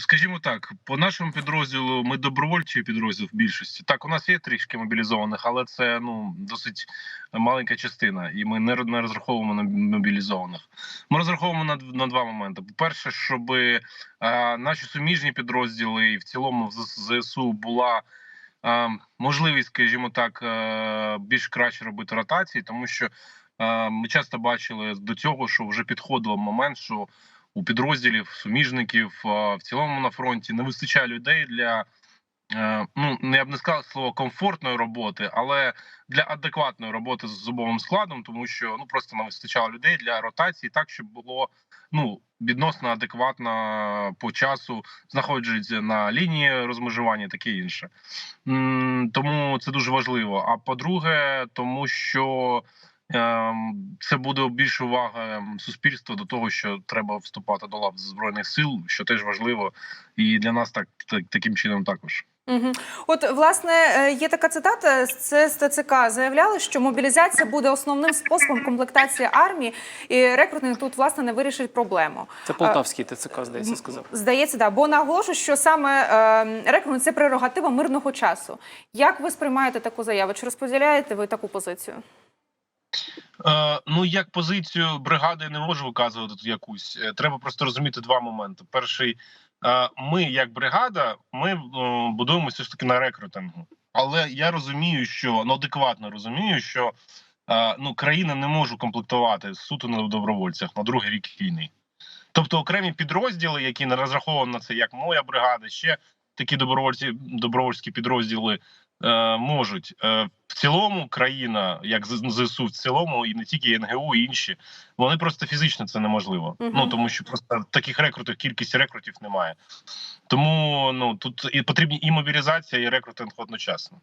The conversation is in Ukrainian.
скажімо так, по нашому підрозділу ми добровольчий підрозділ в більшості. Так, у нас є трішки мобілізованих, але це ну досить маленька частина, і ми не, ро- розраховуємо на мобілізованих. Ми розраховуємо на, на два моменти: по-перше, щоб е, наші суміжні підрозділи і в цілому в ЗСУ була. е, Можливість, скажімо так, е, більш краще робити ротації, тому що е, ми часто бачили до цього, що вже підходило момент, що у підрозділів суміжників в цілому на фронті не вистачає людей для е, ну не я б не сказав слово комфортної роботи, але для адекватної роботи з особовим складом, тому що ну просто не вистачало людей для ротації, так щоб було ну відносно адекватно по часу знаходжуться на лінії розмежування, таке інше. Тому це дуже важливо. А по-друге, тому що це буде більше уваги ем, суспільства до того, що треба вступати до лав збройних сил, що теж важливо, і для нас так, так таким чином також. Угу. От власне е, є така цитата це з ТЦК. Заявляли, що мобілізація буде основним способом комплектації армії, і рекрутинг тут власне не вирішить проблему. Це полтавський ТЦК, здається, сказав. Здається, да, бо наголошую, що саме е, рекрутинг – це прерогатива мирного часу. Як ви сприймаєте таку заяву? Чи розподіляєте ви таку позицію? Е, ну як позицію бригади я не можу виказувати тут якусь. Е, Треба просто розуміти два моменти. Перший, е, ми, як бригада, ми будуємо все ж таки на рекрутингу. Але я розумію, що ну адекватно розумію, що ну країна не може комплектувати суто на добровольцях на другий рік війни. Тобто окремі підрозділи, які не розраховані на це, як моя бригада, ще такі добровольці, добровольські підрозділи е, можуть. Е, в цілому країна, як З- ЗСУ, в цілому, і не тільки НГУ, і інші, вони просто фізично це неможливо. Угу. Ну тому що просто таких рекрутів, кількість рекрутів немає. Тому ну тут і потрібні і мобілізація, і рекрутинг одночасно.